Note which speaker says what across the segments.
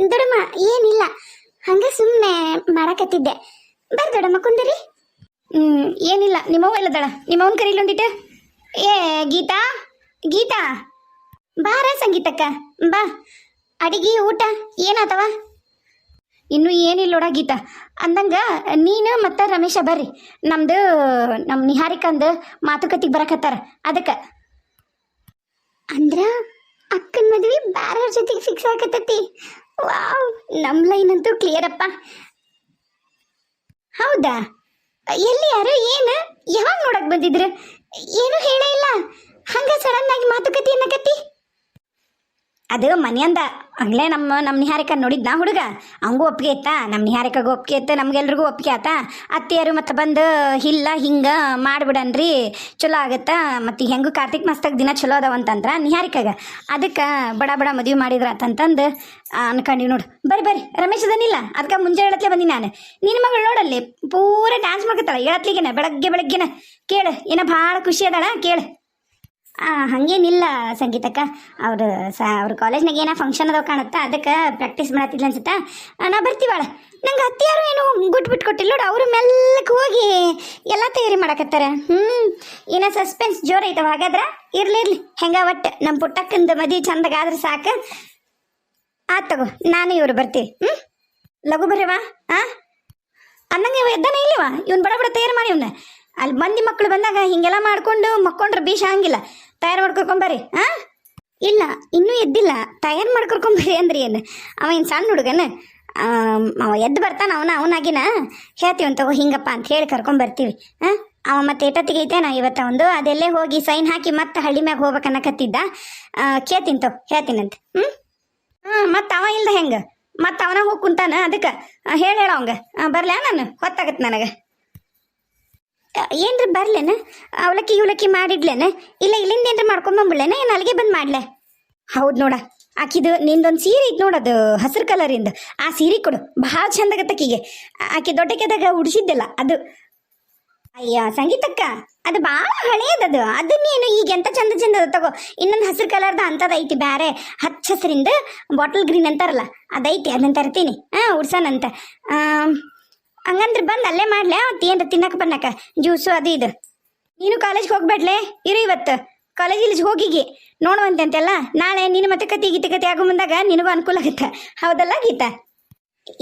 Speaker 1: ದೊಡಮ್ಮ ಏನಿಲ್ಲ. ಹಂಗೆ ಸುಮ್ಮನೆ ಮಾಡಕತ್ತಿದ್ದೆ. ಬರ್ ದೊಡಮ್ಮ ಕುಂದಿರಿ. ಹ್ಮ್, ಏನಿಲ್ಲ. ನಿಮ್ಮವ್ವ ಇಲ್ಲದಳ ನಿಮ್ಮವನ್ ಕರೀಲೊಂದಿಟ್ಟು ಏ, ಗೀತಾ? ಗೀತಾ? ಬಾರ ಸಂಗೀತಕ್ಕ. ಬಾ. ಅಡಿಗೆ, ಊಟ, ಏನಾತವ? ಇನ್ನೂ ಏನಿಲ್ಲ ನೋಡ ಗೀತಾ. ಅಂದಂಗ ನೀನು ಮತ್ತು ರಮೇಶ ಬರ್ರಿ. ನಮ್ದು ನಮ್ಮ ನಿಹಾರಿಕಂದು ಮಾತುಕತೆಗೆ ಬರಕತ್ತಾರ. ಅದಕ್ಕೆ. ಅಂದ್ರ ಅಕ್ಕನ ಮದ್ವೆ ಬ್ಯಾರ ಜೊತೆಗೆ ಫಿಕ್ಸ್ ಆಗತ್ತೈತಿ ವಾವ್ ನಮ್ಮ ಲೈನ್ ಅಂತೂ ಕ್ಲಿಯರ್ ಅಪ್ಪ. ಹೌದಾ? ಎಲ್ಲಿ ಯಾರು? ಏನು? ಯಾವಾಗ ನೋಡಕ್ ಬಂದಿದ್ರು? ಏನು ಹೇಳೇ ಇಲ್ಲ. ಹಂಗ ಸಡನ್ ಆಗಿ ಮಾತುಕತೆ ಅದು ಮನೆಯಂದ ಹಂಗ್ಲೇ ನಮ್ಮ ನಮ್ಮ ನಿಹಾರಿಕ ನಾ ಹುಡುಗ. ಹಂಗೂ ಒಪ್ಪಿಗೆ ಇತ್ತ ನಮ್ಮ ನಿಹಾರಿಕಾಗೂ ಒಪ್ಪಿಗೆ ಇತ್ತು ನಮ್ಗೆಲ್ರಿಗೂ ಒಪ್ಪಿಗೆ ಆತ ಅತ್ತೆಯರು ಮತ್ತು ಬಂದು, ಇಲ್ಲ, ಹಿಂಗೆ ಮಾಡಿಬಿಡನ್ರಿ. ಚಲೋ ಆಗತ್ತಾ. ಮತ್ತು ಹೆಂಗೂ ಕಾರ್ತಿಕ್ ಮಾಸ್ತಾಗ ದಿನ ಚಲೋ ಅದಾವ ಅಂತಂದ್ರೆ ನಿಹಾರಿಕಾಗ. ಅದಕ್ಕೆ ಬಡ ಬಡ ಮದುವೆ ಮಾಡಿದ್ರ ಅಂತಂತಂದು ಅನ್ಕೊಂಡಿವಿ ನೋಡು. ಬರ್ರಿ ಬರ್ರಿ. ರಮೇಶ್ ಅದನ್ನಿಲ್ಲ ಅದಕ್ಕೆ ಮುಂಜಾನೆ ಹೇಳತ್ಲೆ ಬಂದಿ ನಾನು. ನಿನ್ನ ಮಗಳು ನೋಡಲ್ಲಿ, ಪೂರ ಡ್ಯಾನ್ಸ್ ಮಾಡ್ಕೊತಾಳೆ ಹೇಳತ್ಲಿಗೆನ ಬೆಳಗ್ಗೆ ಬೆಳಗ್ಗೆನ. ಕೇಳು, ಏನೋ ಭಾಳ ಖುಷಿ ಅದಾಳ, ಕೇಳು. ಹಂಗೇನಿಲ್ಲ ಸಂಗೀತಕ್ಕ. ಅವ್ರ ಸ, ಅವ್ರ ಕಾಲೇಜ್ನಾಗ ಏನೋ ಫಂಕ್ಷನ್ ಅದಾವ ಕಾಣುತ್ತಾ, ಅದಕ್ಕೆ ಪ್ರಾಕ್ಟೀಸ್ ಮಾಡತ್ತಿಲ್ಲ ಅನ್ಸುತ್ತಾ? ನಾ ಬರ್ತೀವಳ ನಂಗೆ ಅತ್ತಿಯಾರು ಏನು ಗುಟ್ ಬಿಟ್ಟು ಕೊಟ್ಟಿಲ್ಲ ನೋಡು, ಅವರು ಮೆಲ್ಲಕ್ಕೆ ಹೋಗಿ ಎಲ್ಲ ತಯಾರಿ ಮಾಡಕತ್ತಾರ. ಹ್ಞೂ ಏನೋ ಸಸ್ಪೆನ್ಸ್ ಜೋರ್ ಐತವ ಹಾಗಾದ್ರೆ? ಇರ್ಲಿ ಇರ್ಲಿ. ಹೆಂಗ ಒಟ್ಟು ನಮ್ಮ ಪುಟ್ಟಕ್ಕಂದು ಮದುವೆ ಚಂದಗಾದ್ರೆ ಸಾಕು. ಆತ್ ತಗೋ, ನಾನು ಇವ್ರು ಬರ್ತೀವಿ. ಹ್ಞೂ ಲಘು ಬರ್ರಿವಾ? ಹಾಂ ಅನ್ನಂಗೆ ಇವ ಎದ್ದಾನೆ ಇಲ್ಲವ? ಇವನ್ ಬಡ ಬಡ ತಯಾರು ಮಾಡಿ ಇವ್ನ. ಅಲ್ಲಿ ಮಂದಿ ಮಕ್ಕಳು ಬಂದಾಗ ಹಿಂಗೆಲ್ಲ ಮಾಡ್ಕೊಂಡು ಮಕ್ಕೊಂಡ್ರೆ ಬೀಷ ಹಂಗಿಲ್ಲ. ತಯಾರು ಮಾಡ್ಕೊಕೊಂಬರ್ರಿ ಹಾ ಇಲ್ಲ, ಇನ್ನೂ ಎದ್ದಿಲ್ಲ. ತಯಾರು ಮಾಡ್ಕೊಕೊಂಬರ್ರಿ ಅಂದ್ರಿ ಏನು? ಅವ ಏನು ಸಣ್ಣ ಹುಡುಗನ? ಅವ ಎದ್ದು ಬರ್ತಾನ, ಅವನ ಅವನಾಗಿನ? ಹೇಳ್ತೀವಿ ತಗೋ, ಹಿಂಗಪ್ಪ ಅಂತ ಹೇಳಿ ಕರ್ಕೊಂಬರ್ತೀವಿ ಹಾಂ ಅವ ಮತ್ತೆ ಏಟತ್ತಿಗೆ ಐತೆ ನಾ ಇವತ್ತ ಒಂದು ಅದೆಲ್ಲೇ ಹೋಗಿ ಸೈನ್ ಹಾಕಿ ಮತ್ತೆ ಹಳ್ಳಿ ಮ್ಯಾಗ ಹೋಗ್ಬೇಕನ್ನಕತ್ತಿದ್ದ? ಕೇಳ್ತೀನಿ ತಗೋ ಹೇಳ್ತೀನಂತ ಹ್ಞೂ ಹಾಂ ಮತ್ತೆ ಅವ ಇಲ್ದ ಹೆಂಗೆ? ಮತ್ತೆ ಅವನ ಹೋಗಿ ಕುಂತಾನ ಅದಕ್ಕೆ? ಹೇಳಿ ಹೇಳ ಅವಂಗ. ಬರ್ಲ್ಯಾ ನಾನು? ಹೊತ್ತಾಗತ್ತೆ ನನಗೆ. ಏನ್ರಿ ಬರ್ಲೇನ? ಅವಲಕ್ಕಿ ಇವಲಕ್ಕಿ ಮಾಡಿಡ್ಲೇನ? ಇಲ್ಲ ಇಲ್ಲಿಂದ ಏನ್ರ ಮಾಡ್ಕೊಂಬಂಬಿಡ್ಲೇನ ಏನು ಅಲ್ಲಿಗೆ ಬಂದು ಮಾಡ್ಲೆ? ಹೌದು ನೋಡ ಆಕಿದು ನಿಂದೊಂದು ಸೀರೆ ಐತೆ ನೋಡದು ಹಸಿರು ಕಲರಿಂದ. ಆ ಸೀರೆ ಕೊಡು ಭಾಳ ಚಂದಾಗತ್ತಕ್ಕಿಗೆ ಆಕೆ ದೊಡ್ಡಕ್ಕೆದಾಗ ಉಡಿಸಿದ್ದೆಲ್ಲ ಅದು. ಅಯ್ಯ ಸಂಗೀತಕ್ಕ ಅದು ಭಾಳ ಹಳೇದದು ಅದು. ನೀನು ಈಗ ಎಂತ ಚಂದ ಚಂದ ತಗೋ. ಇನ್ನೊಂದು ಹಸಿರು ಕಲರ್ದ ಅಂತದ ಐತಿ ಬೇರೆ ಹಚ್ಚ ಹಸಿರಿಂದ ಬಾಟಲ್ ಗ್ರೀನ್ ಅಂತಾರಲ್ಲ ಅದೈತಿ ಅದನ್ನ ತರ್ತೀನಿ. ಹಾಂ ಉಡ್ಸಾನಂತ ಆಮ್, ಹಂಗಂದ್ರೆ ಬಂದು ಅಲ್ಲೇ ಮಾಡ್ಲೆ ಅವತ್ತು ಏನ್ರ ತಿನ್ನಕ್ಕೆ ಬನ್ನಕ? ಜ್ಯೂಸು ಅದು ಇದು. ನೀನು ಕಾಲೇಜ್ಗೆ ಹೋಗ್ಬೇಡ್ಲೆ? ಇರು ಇವತ್ತು. ಕಾಲೇಜಲ್ಲಿ ಹೋಗಿಗಿ. ನೋಡುವಂತೆ ಅಂತೆಲ್ಲ ನಾಳೆ ನೀನು ಮತ್ತೆ ಕತಿ ಗೀತೆ ಕತೆ ಆಗೋ ಮುಂದಾಗ ನಿನಗೂ ಅನುಕೂಲ ಆಗುತ್ತೆ. ಹೌದಲ್ಲ ಗೀತಾ?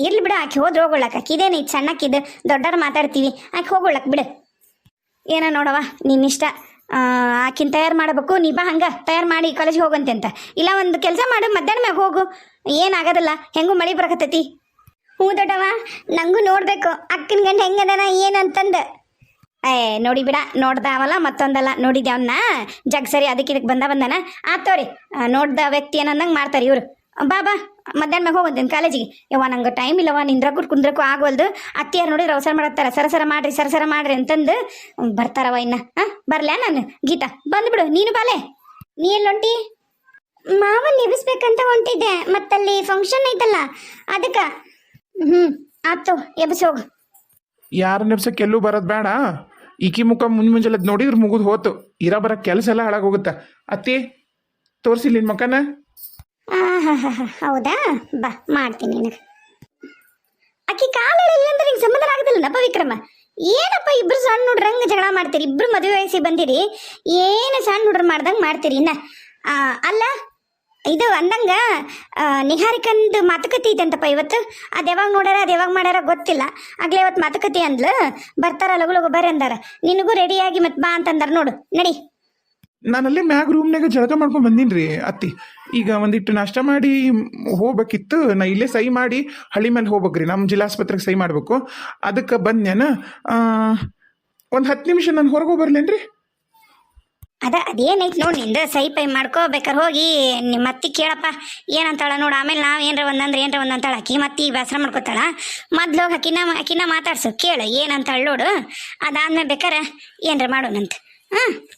Speaker 1: ಇರ್ಲಿ ಬಿಡು, ಆಕೆ ಹೋದ್ರೆ ಹೋಗೊಳಕ. ಆಕಿದೇನೈತಿ ಸಣ್ಣಕ್ಕಿದ್ದು ದೊಡ್ಡವ್ರು ಮಾತಾಡ್ತೀವಿ. ಆಕೆ ಹೋಗೋಳಕ್ ಬಿಡು. ನೋಡವಾ ನೋಡವ ನಿನ್ನಿಷ್ಟ ಆಕಿನ ತಯಾರು ಮಾಡಬೇಕು. ನೀ ಬಾ ಹಂಗ. ತಯಾರು ಮಾಡಿ ಕಾಲೇಜ್ಗೆ ಹೋಗಂತೆ ಅಂತ ಇಲ್ಲ, ಒಂದು ಕೆಲಸ ಮಾಡು. ಮಧ್ಯಾಹ್ನ ಮ್ಯಾಗ ಹೋಗು. ಏನಾಗೋದಲ್ಲ ಹೆಂಗೂ ಮಳೆ ಬರಕತ್ತೈತಿ? ಹ್ಞೂ ದೊಡ್ಡವ ನಂಗೂ ನೋಡ್ಬೇಕು. ಅಕ್ಕನ ಗಂಡ ಹೆಂಗದನ, ಏನಂತಂದ. ಏ, ನೋಡಿ ಬಿಡ, ನೋಡ್ದಾವಲ್ಲ ಮತ್ತೊಂದಲ್ಲ. ನೋಡಿದ್ದೆ ಅವನ್ನ ಜಗ್ ಸರಿ, ಅದಕ್ಕೆ ಇದಕ್ಕೆ ಬಂದ ಬಂದನ. ಆತೋರಿ ನೋಡ್ದ ವ್ಯಕ್ತಿ ಏನಂದಂಗೆ ಮಾಡ್ತಾರೆ ಇವರು. ಬಾ ಬಾ, ಮಧ್ಯಾಹ್ನ ಮ್ಯಾಗ ಹೋಗಂತೇನೆ ಕಾಲೇಜಿಗೆ. ಯವ್ವ, ನಂಗೆ ಟೈಮ್ ಇಲ್ಲವ ನಿಂದ್ರಕ್ಕೂ ಕುಂದ್ರಕ್ಕೂ ಆಗೋಲ್ದು. ಅತ್ತಿಯಾರು ನೋಡಿದ್ರೆ ಅವಸರ ಮಾಡತ್ತಾರ. ಸರಸರ ಮಾಡ್ರಿ ಸರಸರ ಮಾಡ್ರಿ ಅಂತಂದು. ಬರ್ತಾರವ ಇನ್ನ. ಹಾಂ ಬರ್ಲ್ಯಾ ನಾನು? ಗೀತಾ ಬಂದ್ಬಿಡು ನೀನು ಬಾಲೆ. ನೀ ಎಲ್ಲೊಂಟಿ? ಮಾವನ್ ಎಬ್ಬಿಸ್ಬೇಕಂತ ಹೊಂಟಿದ್ದೆ. ಮತ್ತಲ್ಲಿ ಫಂಕ್ಷನ್ ಐತಲ್ಲ, ಅದಕ್ಕೆ. ಹ್ಞೂ ಆತು ಎಬ್ಬಿಸಿ ಹೋಗು.
Speaker 2: ಯಾರ ನೆಪ್ಸಕ್ಕೆ ಎಲ್ಲೂ ಬರೋದು ಬೇಡ. ಈಕಿ ಮುಖ ಮುಂಜ್ ಮುಂಜಾನೆ ನೋಡಿದ್ರೆ ಮುಗುದ್ ಹೋತು. ಇರ ಬರೋ ಕೆಲಸ ಎಲ್ಲ ಹಾಳಾಗೋಗುತ್ತ ಅತ್ತಿ ತೋರಿಸಿ ನಿನ್
Speaker 1: ಮಕ್ಕನ ಹೌದಾ? ಬಾ ಮಾಡ್ತೀನಿ ನಿನಗೆ. ಕಾಲೇಳಿ ಇಲ್ಲಂದ್ರೆ ನಿಂಗೆ ಸಂಬಂಧ ಆಗದಿಲ್ಲ ನಪ್ಪ ವಿಕ್ರಮ? ಏನಪ್ಪ ಇಬ್ರು ಸಣ್ಣ ಹುಡ್ರ ಹಂಗೆ ಜಗಳ ಮಾಡ್ತೀರಿ? ಇಬ್ರು ಮದುವೆ ವಯಸ್ಸಿಗೆ ಬಂದಿರಿ? ಏನು ಸಣ್ಣ ಹುಡ್ರು ಮಾಡ್ದಂಗೆ ಮಾಡ್ತೀರಿ ಇನ್ನ? ಅಲ್ಲ ಇದು ಅಂದಂಗ ನಿಹಾರಿಕಂದು ಮಾತುಕತೆ ಅಂತಪ್ಪ ಇವತ್ತು. ಅದು ಯಾವಾಗ ನೋಡ್ಯಾರ, ಅದು ಯಾವಾಗ ಮಾಡ್ಯಾರ ಗೊತ್ತಿಲ್ಲ. ಆಗ್ಲೇ ಇವತ್ತು ಮಾತುಕತೆ ಅಂದ್ಲು. ಬರ್ತಾರ ಲಗು ಲಗು ಬರ್ರಿ ಅಂದಾರ. ನಿನಗೂ ರೆಡಿಯಾಗಿ ಮತ್ತೆ ಬಾ ಅಂತಂದಾರ ನೋಡು. ನಡಿ.
Speaker 2: ನಾನಲ್ಲಿ ಮ್ಯಾಗ ರೂಮ್ನಾಗ ಜಳಕ ಮಾಡ್ಕೊಂಡು ಬಂದೀನಿ ರೀ ಅತ್ತಿ. ಈಗ ಒಂದಿಟ್ಟು ನಾಷ್ಟ ಮಾಡಿ ಹೋಗ್ಬೇಕಿತ್ತು, ನಾ ಇಲ್ಲೇ ಸಹಿ ಮಾಡಿ ಹಳ್ಳಿ ಮೇಲೆ ಹೋಗ್ಬೇಕ್ರಿ. ನಮ್ಮ ಜಿಲ್ಲಾಸ್ಪತ್ರೆಗೆ ಸಹಿ ಮಾಡಬೇಕು. ಅದಕ್ಕೆ ಬಂದ್ಯಾನ ಒಂದು ಹತ್ತು ನಿಮಿಷ ನಾನು ಹೊರಗೆ ಬರ್ಲೇನ್ರಿ?
Speaker 1: ಅದ, ಅದೇನೈತಿ ನೋಡಿ ನಿಂದ ಸೈ ಪೈ ಮಾಡ್ಕೋಬೇಕಾರೆ ಹೋಗಿ ನಿಮ್ಮ ಅತ್ತಿ ಕೇಳಪ್ಪ. ಏನಂತಾಳ ನೋಡು, ಆಮೇಲೆ ನಾವು ಏನರ ಒಂದಂದ್ರೆ ಏನರ ಒಂದಂತಾಳ. ಆಕಿ ಮತ್ತೆ ಬೇಸರ ಮಾಡ್ಕೋತಾಳ. ಮೊದ್ಲು ಹೋಗಿ ಅಕ್ಕಿನ ಅಕ್ಕಿನ ಮಾತಾಡ್ಸು, ಕೇಳು, ಏನಂತಾಳ ನೋಡು. ಅದಾದ್ಮೇಲೆ ಬೇಕಾರೆ ಏನರ ಮಾಡೋಣಂತ. ಹಾಂ?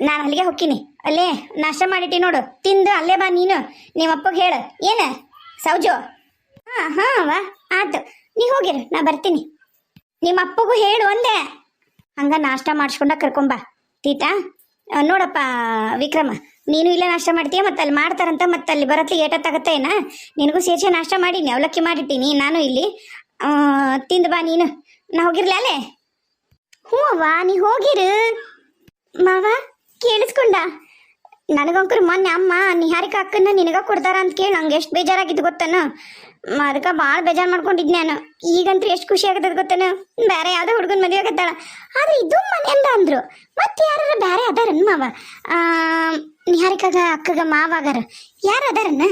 Speaker 1: ನಾನು ಅಲ್ಲಿಗೆ ಹೋಗ್ತೀನಿ. ಅಲ್ಲೇ, ನಾಷ್ಟ ಮಾಡಿಟ್ಟಿ ನೋಡು. ತಿಂದು ಅಲ್ಲೇ ಬಾ ನೀನು. ನಿಮ್ಮ ಅಪ್ಪಗೆ ಹೇಳು. ಏನ? ಸೌಜು? ಹಾಂ ಹಾಂ, ವಾ. ಆತು ನೀ ಹೋಗಿರು, ನಾ ಬರ್ತೀನಿ. ನಿಮ್ಮ ಅಪ್ಪಗೂ ಹೇಳು ಒಂದೇ. ಹಂಗ ನಾಷ್ಟ ಮಾಡಿಸ್ಕೊಂಡ ಕರ್ಕೊಂಬ ತೀತಾ ನೋಡಪ್ಪ, ವಿಕ್ರಮ, ನೀನು ಇಲ್ಲೇ ನಾಷ್ಟ ಮಾಡ್ತೀಯ ಮತ್ತೆ ಅಲ್ಲಿ ಮಾಡ್ತಾರಂತ ಮತ್ತೆ ಅಲ್ಲಿ ಬರತ್ಲಿ ಏಟತ್ತಾಗತ್ತೆ ಏನ? ನಿನಗೂ ಸೇರ್ಸಿ ನಾಷ್ಟ ಮಾಡೀನಿ, ಅವಲಕ್ಕಿ ಮಾಡಿಟ್ಟೀನಿ, ನಾನು ಇಲ್ಲಿ. ತಿಂದು ಬಾ ನೀನು. ನಾ ಹೋಗಿರ್ಲ ಅಲ್ಲೇ? ಹ್ಞೂ ನೀ ಹೋಗಿರು. ಮಾವ, ಕೇಳಿಸ್ಕೊಂಡ. ನನಗಂಕರು ಮೊನ್ನೆ ಅಮ್ಮ ನಿಹಾರಿಕ ಅಕ್ಕನ ನಿನಗ ಕೊಡ್ತಾರ ಅಂತ ಕೇಳಿ ನಂಗೆ ಎಷ್ಟು ಬೇಜಾರಾಗಿದ್ದು ಗೊತ್ತನ? ಅದಕ್ಕೆ ಭಾಳ ಬೇಜಾರು ಮಾಡ್ಕೊಂಡಿದ್ ನಾನು. ಈಗಂತೂ ಎಷ್ಟು ಖುಷಿ ಆಗತ್ತದ ಗೊತ್ತನ? ಬೇರೆ ಯಾವ್ದೋ ಹುಡುಗನ ಮದುವೆ ಆಗತ್ತಾಳ. ಆದ್ರೆ ಇದು ಮನೆಯಿಂದ ಅಂದ್ರು. ಮತ್ತೆ ಯಾರ ಬೇರೆ ಅದಾರನ್ ಮಾವ? ನಿಹಾರಿಕಾಗ ಅಕ್ಕಗ ಮಾವಾಗಾರ ಯಾರು ಅದಾರನ್ನ?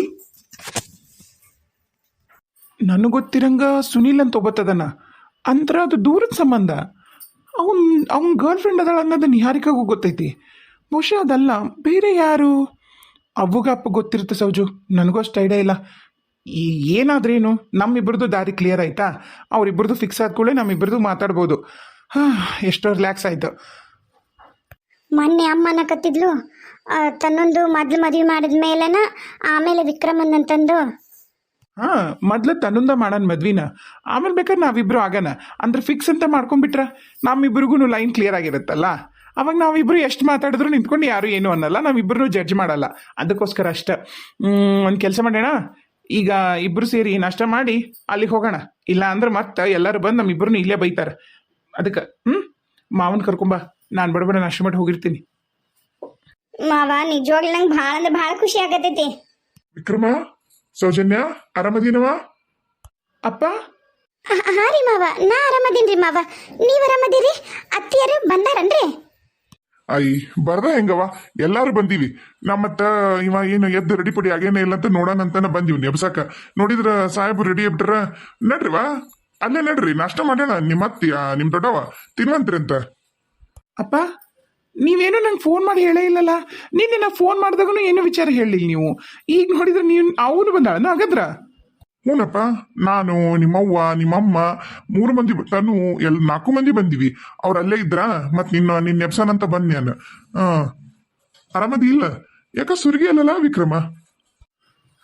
Speaker 2: ನನಗೆ ಗೊತ್ತಿರಂಗ ಸುನೀಲ್ ಅಂತ ಒಬ್ಬತ್ತದನ ಅಂದ್ರೆ ಅದು ದೂರದ ಸಂಬಂಧ. ಅವನ್, ಅವನ ಗರ್ಲ್ ಫ್ರೆಂಡ್ ಅದಾಳ ಅನ್ನೋದು ನಿಹಾರಿಕಾಗೂ ಗೊತ್ತೈತಿ. ಬಹುಶಃ ಅದಲ್ಲ ಬೇರೆ ಯಾರು? ಅವ್ವಗಪ್ಪ ಗೊತ್ತಿರುತ್ತೆ ಸೌಜು ನನಗೂ ಅಷ್ಟು ಐಡಿಯಾ ಇಲ್ಲ. ಈ ಏನಾದ್ರೇನು ನಮ್ಮಿಬ್ಬರದು ದಾರಿ ಕ್ಲಿಯರ್ ಆಯ್ತಾ? ಅವರಿಬ್ಬರದು ಫಿಕ್ಸ್ ಆದ ಕೂಡಲೇ ನಮ್ಮಿಬ್ಬರದು ಮಾತಾಡ್ಬೋದು. ಹಾಂ ಎಷ್ಟೋ ರಿಲ್ಯಾಕ್ಸ್ ಆಯ್ತು.
Speaker 1: ಮೊನ್ನೆ ಅಮ್ಮನ ಕತ್ತಿದ್ಲು. ತನ್ನೊಂದು ಮೊದ್ಲು ಮದುವೆ ಮಾಡಿದ ಮೇಲೆನ ಆಮೇಲೆ ವಿಕ್ರಮನ್ ಅಂತಂದು.
Speaker 2: ಹಾಂ ಮೊದ್ಲು ತನ್ನೊಂದ ಮಾಡೋಣ ಮದ್ವಿನ. ಆಮೇಲೆ ಬೇಕಾದ್ರೆ ನಾವಿಬ್ರು ಆಗೋಣ ಅಂದ್ರೆ ಫಿಕ್ಸ್ ಅಂತ ಮಾಡ್ಕೊಂಡ್ಬಿಟ್ರ ನಮ್ಮಿಬ್ರಿಗೂ ಲೈನ್ ಕ್ಲಿಯರ್ ಆಗಿರುತ್ತಲ್ಲ? ಅವಾಗ ನಾವಿಬ್ರು ಎಷ್ಟು ಮಾತಾಡಿದ್ರು ನಿಂತ್ಕೊಂಡು ಯಾರು ಏನು ಅನ್ನಲ್ಲ ನಾವಿಬ್ಬರು ಜಡ್ಜ್ ಮಾಡಲ್ಲ. ಅದಕ್ಕೋಸ್ಕರ ಅಷ್ಟ. ಒಂದು ಕೆಲಸ ಮಾಡೋಣ ಈಗ ಇಬ್ರು ಸೇರಿ ನಷ್ಟ ಮಾಡಿ ಅಲ್ಲಿಗೆ ಹೋಗೋಣ. ಇಲ್ಲ ಅಂದ್ರೆ ಮತ್ತೆ ಎಲ್ಲರೂ ಬಂದು ನಮ್ಮಿಬ್ಬರನ್ನ ಇಲ್ಲೇ ಬೈತಾರೆ. ಅದಕ್ಕೆ ಹ್ಞೂ ಮಾವನ ಕರ್ಕೊಂಬಾ ನಾನು ಬಡಬಡ ನಷ್ಟ ಮಾಡಿ ಹೋಗಿರ್ತೀನಿ.
Speaker 1: ಮಾವ ನಿಜವಾಗ್ಲೂ ನಂಗೆ ಭಾಳ ಅಂದ್ರೆ ಭಾಳ ಖುಷಿ ಆಗತೈತಿ.
Speaker 3: ವಿಕ್ರಮ ಸೌಜನ್ಯ ಆರಾಮದೀನವ?
Speaker 2: ಅಪ್ಪ?
Speaker 1: ಹ- ಹಾ ರೀ ಮಾವ. ನಾ ಆರಾಮದೀನ್ರಿ ಮಾವ. ನೀವು ಆರಾಮದಿರಿ? ಅತ್ತಿಯರು ಬಂದಾರನ್ರಿ?
Speaker 3: ಐ ಬರ್ದ ಹೆಂಗವ ಎಲ್ಲಾರು ಬಂದೀವಿ. ನಮ್ಮತ್ತ ಮತ್ತ ಇವ ಏನು ಎದ್ದು ರೆಡಿ ಪಡಿ ಆಗೇನೇ ಇಲ್ಲ ಅಂತ ನೋಡೋಣ ಅಂತಾನೆ ಬಂದೀವಿ ನೆಬ್ಸಾಕ ನೋಡಿದ್ರ ಸಾಹೇಬ್ ರೆಡಿ ಆಗ್ಬಿಟ್ರ ನಡ್ರಿವ ಅಲ್ಲೇ ನಡ್ರಿ ನಾಷ್ಟ ಮಾಡೋಣ ನಿಮ್ಮ ಅತ್ತಿ ಆ, ನಿಮ್ ದೊಡ್ಡವ ತಿನ್ವಂತ್ರಿ ಅಂತ.
Speaker 2: ಅಪ್ಪ ನೀವೇನು ನಂಗೆ ಫೋನ್ ಮಾಡಿ ಹೇಳೇ ಇಲ್ಲಲ್ಲ? ನಿನ್ನೆ ನಾ ಫೋನ್ ಮಾಡಿದಾಗೂ ಏನು ವಿಚಾರ ಹೇಳಿಲ್ಲ ನೀವು? ಈಗ ನೋಡಿದ್ರೆ ನೀವು ಅವನು ಬಂದಾಳನ ಹಾಗಾದ್ರ?
Speaker 3: ಹ್ಞೂನಪ್ಪ ನಾನು ನಿಮ್ಮವ್ವ, ನಿಮ್ಮಮ್ಮ ಮೂರು ಮಂದಿ ತನು ಎಲ್, ನಾಲ್ಕು ಮಂದಿ ಬಂದಿವಿ. ಅವ್ರು ಅಲ್ಲೇ ಇದ್ರ, ಮತ್ ನಿನ್ನ ನಿನ್ನ ನೆಬ್ಸನ್ ಅಂತ ಬಂದ್ ನಾನು. ಹಾಂ ಆರಾಮದಿ ಇಲ್ಲ? ಯಾಕ ಸುರ್ಗಿ ಅಲ್ಲಲ್ಲ ವಿಕ್ರಮ?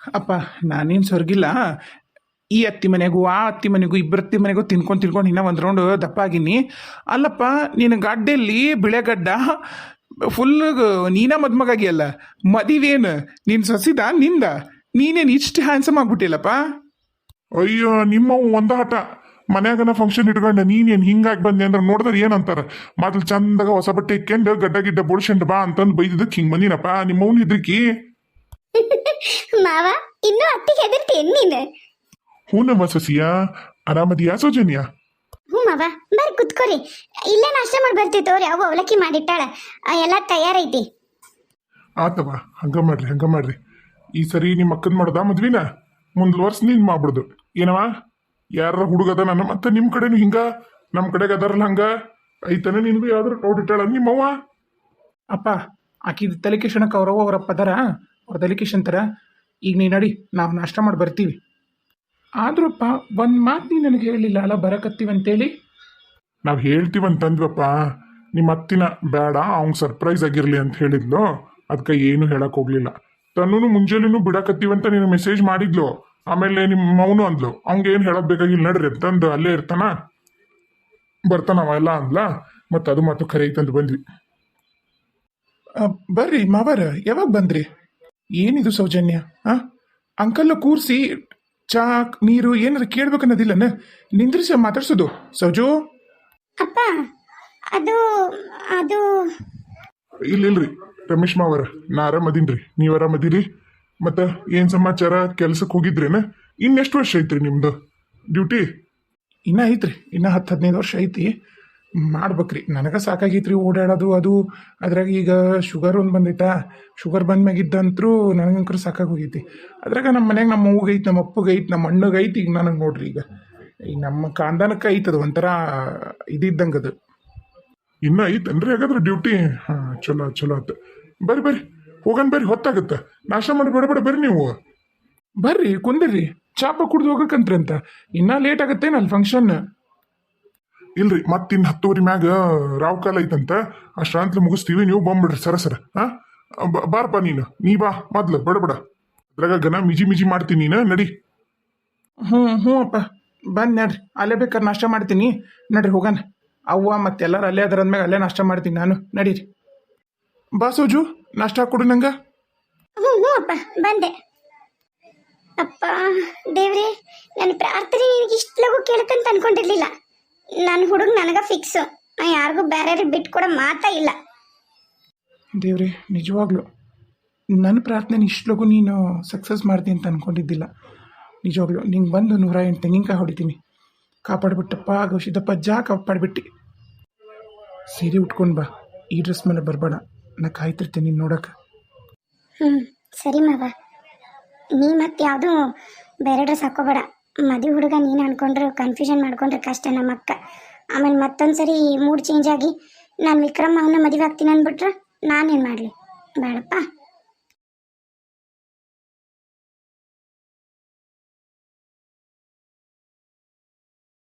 Speaker 2: ಅಪ್ಪ, ನಾನೇನು ಸ್ವರ್ಗಿಲ್ಲ ಈ ಅತ್ತಿ ಮನೆಗೂ, ಆ ಅತ್ತಿ ಮನೆಗೂ, ಇಬ್ಬರ ಅತ್ತಿ ಮನೆಗೂ ತಿನ್ಕೊಂಡು ತಿನ್ಕೊಂಡು ಇನ್ನೂ ಒಂದು ರೌಂಡ್ ದಪ್ಪ ಆಗಿನಿ ಅಲ್ಲಪ್ಪ ನಿನ್ನ ಗಡ್ಡೆಯಲ್ಲಿ ಬಿಳೆಗಡ್ಡ ಫುಲ್ ನೀನ ಮದ್ಮಗಾಗಿ ಅಲ್ಲ ಮದಿವೇನು? ನಿನ್ನ ಸಸಿದ, ನಿಂದ. ನೀನೇನು ಇಷ್ಟು ಹ್ಯಾಂಡ್ಸಮ್ ಆಗ್ಬಿಟ್ಟಿಲ್ಲಪ್ಪ?
Speaker 3: ಅಯ್ಯೋ ನಿಮ್ಮವ್ ಒಂದ ಹಠ ಮನ್ಯಾಗನ ಫಂಕ್ಷನ್ ಇಟ್ಕೊಂಡ ನೀನೇನು ಹಿಂಗಾಗಿ ಬಂದೆ ಅಂದ್ರೆ ನೋಡಿದ್ರೆ ಏನಂತಾರೆ? ಮೊದಲು ಚಂದಾಗ ಹೊಸ ಬಟ್ಟೆ ಇಕ್ಕೊಂಡು ಗಡ್ಡ ಗಿಡ್ಡ ಬುಡ್ಸ್ಕೊಂಡ್ ಬಾ ಅಂತಂದು ಬೈದಿದ್ದಕ್ಕೆ ಹಿಂಗೆ ಬಂದಿನಪ್ಪ. ನಿಮ್ಮವ್ನ ಇದ್ರಿಕಿ?
Speaker 1: ಮಾವ ಇನ್ನೂ ಅತ್ತಿಗೆ ಹೆದರ್ತೀನಿ ನೀನು?
Speaker 3: ಹೂನಮ್ಮ ಸಸಿಯ. ಆರಾಮದಿಯಾ ಸೌಜನ್ಯ?
Speaker 1: ಹ್ಞೂ ಮಾವ ಬರ್ರಿ ಕುತ್ಕೋರಿ. ಇಲ್ಲೇ ನಾಷ್ಟ ಮಾಡಿ ಬರ್ತೀವಿ ತೋರಿ ಅವು ಅವಲಕ್ಕಿ ಮಾಡಿಟ್ಟಾಳ. ಆ, ಎಲ್ಲ ತಯಾರೈತಿ.
Speaker 3: ಆತವ ಹಂಗ ಮಾಡ್ರಿ ಹಂಗ ಮಾಡ್ರಿ. ಈ ಸರಿ ನಿಮ್ಮ ಅಕ್ಕನ ಮಾಡ್ದ ಮದ್ವಿನ? ಮುಂದ್ ವರ್ಷ ನೀನ್ ಮಾಡ್ಬಿಡ್ದು. ಏನವ? ಯಾರ ಹುಡುಗದ ನನ್ನ ಮತ್ತೆ ನಿಮ್ ಕಡೆನು ಹಿಂಗ? ನಮ್ ಕಡೆಗೆ ಅದರಲ್ಲ ಹಂಗ? ಐತನ ನಿನ್ಗೂ ಯಾವ್ದಾರು ಡೌಟ್ ಇಟ್ಟಾಳ ನಿಮ್ಮವ್ವ?
Speaker 2: ಅಪ್ಪ ಆಕಿದ ತಲಿಕೇಶನ ಅವ್ರವ್ವ ಅವರಪ್ಪ ಅದಾರ? ಅವ್ರ ತರ? ಈಗ ನೀ ನಡಿ ನಾವು ನಾಷ್ಟ ಮಾಡಿ ಬರ್ತೀವಿ. ಆದ್ರಪ್ಪ ಒಂದು ಮಾತು ನೀ ನನಗೆ ಹೇಳಿಲ್ಲ ಅಲ್ಲ ಬರಕತ್ತೀವಂತೇಳಿ
Speaker 3: ನಾವು ಹೇಳ್ತೀವಂತಂದ್ವಪ್ಪ ನಿಮ್ಮ ಅತ್ತಿನ ಬೇಡ ಅವ್ನ್ ಸರ್ಪ್ರೈಸ್ ಆಗಿರ್ಲಿ ಅಂತ ಹೇಳಿದ್ಲು. ಅದಕ್ಕೆ ಏನು ಹೇಳಕ್ ಹೋಗ್ಲಿಲ್ಲ. ತನ್ನೂ ಮುಂಜಾನೆನೂ ಬಿಡಕತ್ತೀವಂತ ನೀನು ಮೆಸೇಜ್ ಮಾಡಿದ್ಲು. ಆಮೇಲೆ ನಿಮ್ಮ ಮೌನು ಅಂದ್ಲು. ಏನು ಹೇಳಕ್ ಬೇಕಾಗಿಲ್ಲ ನಡ್ರಿ ತಂದು ಅಲ್ಲೇ ಇರ್ತಾನ. ಬರ್ತಾನವ ಎಲ್ಲ ಅಂದ್ಲ. ಮತ್ತೆ ಅದು ಮಾತು ಖರೆ ತಂದು ಬಂದ್ವಿ.
Speaker 2: ಬರ್ರಿ ಮಾವರ ಯಾವಾಗ ಬಂದ್ರಿ? ಏನಿದು ಸೌಜನ್ಯ? ಆ? ಅಂಕಲ್ ಕೂರಿಸಿ ಚಾ ನೀರು ಏನಾರು ಕೇಳ್ಬೇಕನ್ನೋದಿಲ್ಲನ ನಿಂದ್ರಿಸಿ ಮಾತಾಡ್ಸೋದು. ಸೌಜು?
Speaker 1: ಅಪ್ಪ ಅದು ಅದು.
Speaker 3: ಇಲ್ಲ ಇಲ್ರಿ. ರಮೇಶ್ ಮಾವರ ನಾ ಆರಾಮದೀನ್ರಿ ನೀವ್ ಆರಾಮದಿರಿ ಮತ್ತ ಏನ್ ಸಮಾಚಾರ? ಕೆಲ್ಸಕ್ಕೆ ಹೋಗಿದ್ರೇನ? ಇನ್ನೆಷ್ಟು ವರ್ಷ ಐತ್ರಿ ನಿಮ್ದು? ಡ್ಯೂಟಿ?
Speaker 2: ಇನ್ನ ಐತ್ರಿ. ಇನ್ನ ಹತ್ತು ಹದಿನೈದು ವರ್ಷ ಐತಿ. ಮಾಡ್ಬೇಕ್ರಿ. ನನಗೆ ಸಾಕಾಗೈತ್ರಿ ಓಡಾಡೋದು ಅದು. ಅದ್ರಾಗ ಈಗ ಶುಗರ್ ಒಂದು ಬಂದೈತಾ. ಶುಗರ್ ಬಂದ್ಮ್ಯಾಗಿದ್ದಂತ್ರು ನನಗಂಕರು ಸಾಕಾಗೋಗೈತಿ. ಅದ್ರಾಗ ನಮ್ಮ ಮನ್ಯಾಗ ನಮ್ಮ ಐತಿ ನಮ್ಮ ಅಪ್ಪಗೆ ಐತಿ ನಮ್ಮ ಅಣ್ಣಗೆ ಐತಿ ಈಗ ನನಗೆ ನೋಡ್ರಿ ಈಗ. ಈಗ ನಮ್ಮ ಕಾಂದಾನಕ್ಕೆ ಐತದ ಒಂಥರ ಇದಿದ್ದಂಗೆ ಅದು
Speaker 3: ಇನ್ನ ಐತನ್ರಿ ಹಾಗಾದ್ರೆ ಡ್ಯೂಟಿ? ಹಾ ಚಲೋ ಚಲೋ ಆತ. ಬರ್ರಿ ಬರ್ರಿ. ಹೋಗನ್ ಬರ್ರಿ ಹೊತ್ತಾಗತ್ತ. ನಾಷ್ಟ ಮಾಡಿ ಬೇಡ ಬೇಡ ಬರ್ರಿ ನೀವು.
Speaker 2: ಬರ್ರಿ ಕುಂದಿರ್ರಿ ಚಾಪ ಕುಡ್ದು ಹೋಗಕ್ಕಂತ್ರಿ ಅಂತ. ಇನ್ನ ಲೇಟ್ ಆಗತ್ತೆ ಅಲ್ಲಿ ಫಂಕ್ಷನ್
Speaker 3: ಇಲ್ರಿ ಮತ್ತಿನ್ ಹತ್ತುವರಿ ಮ್ಯಾಗ ರಾವ್ ಕಾಲ ಐತಂತ. ಅಷ್ಟಾಂತ್ಲೆ ಮುಗಿಸ್ತೀವಿ ನೀವು ಬಂದ್ಬಿಡ್ರಿ ಸರ ಸರ. ಹಾ? ಬಾರಪ್ಪ ನೀನು. ನೀ ಬಾ ಮೊದ್ಲು ಬಡ ಬಡ. ಅದ್ರಾಗ ಗನ ಮಿಜಿ ಮಿಜಿ ಮಾಡ್ತೀನಿ ನೀನು ನಡಿ.
Speaker 2: ಹ್ಞೂ ಹ್ಞೂ ಅಪ್ಪ. ಬಂದು ನಡ್ರಿ ಅಲ್ಲೇ ಬೇಕಾದ್ರೆ ನಾಷ್ಟ ಮಾಡ್ತೀನಿ. ನಡ್ರಿ ಹೋಗಣ ಅವ್ವ ಮತ್ತೆಲ್ಲರೂ ಅಲ್ಲೇ ಅದರ ಅಂದ್ಮೇಲೆ ಅಲ್ಲೇ ನಾಷ್ಟ ಮಾಡ್ತೀನಿ ನಾನು. ನಡೀರಿ. ಬಾ ಸೋಜು ನಾಷ್ಟ ಕೊಡು ನಂಗ.
Speaker 1: ಹ್ಞೂ ಹ್ಞೂ ಅಪ್ಪ ಬಂದೆ. ಅಪ್ಪ ದೇವ್ರೆ ನನ್ನ ಪ್ರಾರ್ಥನೆ ನಿನಗೆ ಇಷ್ಟು ಲಗು ಕೇಳುತ್ತಂತ ಅನ್ಕೊಂಡಿರ್ಲಿಲ್ಲ. ನನ್ನ ಹುಡುಗ ನನಗ ಫಿಕ್ಸು ಯಾರಿಗೂ ಬೇರೆ ಬಿಟ್ಕೊಡೋ ಮಾತಾ ಇಲ್ಲ.
Speaker 2: ದೇವ್ರೆ ನಿಜವಾಗ್ಲೂ. ನನ್ನ ಪ್ರಾರ್ಥನೆ ಇಷ್ಟಲಗು ನೀನು ಸಕ್ಸಸ್ ಮಾಡ್ತೀನಿ ಅಂತ ಅನ್ಕೊಂಡಿದ್ದಿಲ್ಲ. ನಿಜವಾಗ್ಲು ನಿಂಗೆ ಬಂದು ನೂರ ಎಂಟು ತೆಂಗಿನಕಾಯಿ ಹೊಡಿತೀನಿ. ಕಾಪಾಡ್ಬಿಟ್ಟಪ್ಪ ಗೌಶಿದಪ್ಪ ಜಾ ಕಾಪಾಡ್ಬಿಟ್ಟು ಸೀರೆ ಉಟ್ಕೊಂಡು ಬಾ ಈ ಡ್ರೆಸ್ ಮೇಲೆ ಬರಬೇಡ. ನಾ ಕಾಯ್ತಿರ್ತೀನಿ ನೋಡಕ್.
Speaker 1: ಹ್ಞೂ ಸರಿ ಮಾವ. ನೀ ಮತ್ತೆ ಯಾವುದೂ ಬೇರೆ ಡ್ರೆಸ್ ಹಾಕೋಬೇಡ ಮದುವೆ ಹುಡುಗ ನೀನು ಅನ್ಕೊಂಡ್ರು ಕನ್ಫ್ಯೂಷನ್ ಮಾಡ್ಕೊಂಡ್ರೆ ಕಷ್ಟ ನಮ್ಮ ಅಕ್ಕ. ಆಮೇಲೆ ಮತ್ತೊಂದು ಸರಿ ಮೂಡ್ ಚೇಂಜ್ ಆಗಿ ನಾನು ವಿಕ್ರಮ್ ಅವನ ಮದುವೆ ಆಗ್ತೀನಿ ಅಂದ್ಬಿಟ್ರೆ ನಾನೇನು ಮಾಡಲಿ? ಬೇಡಪ್ಪ.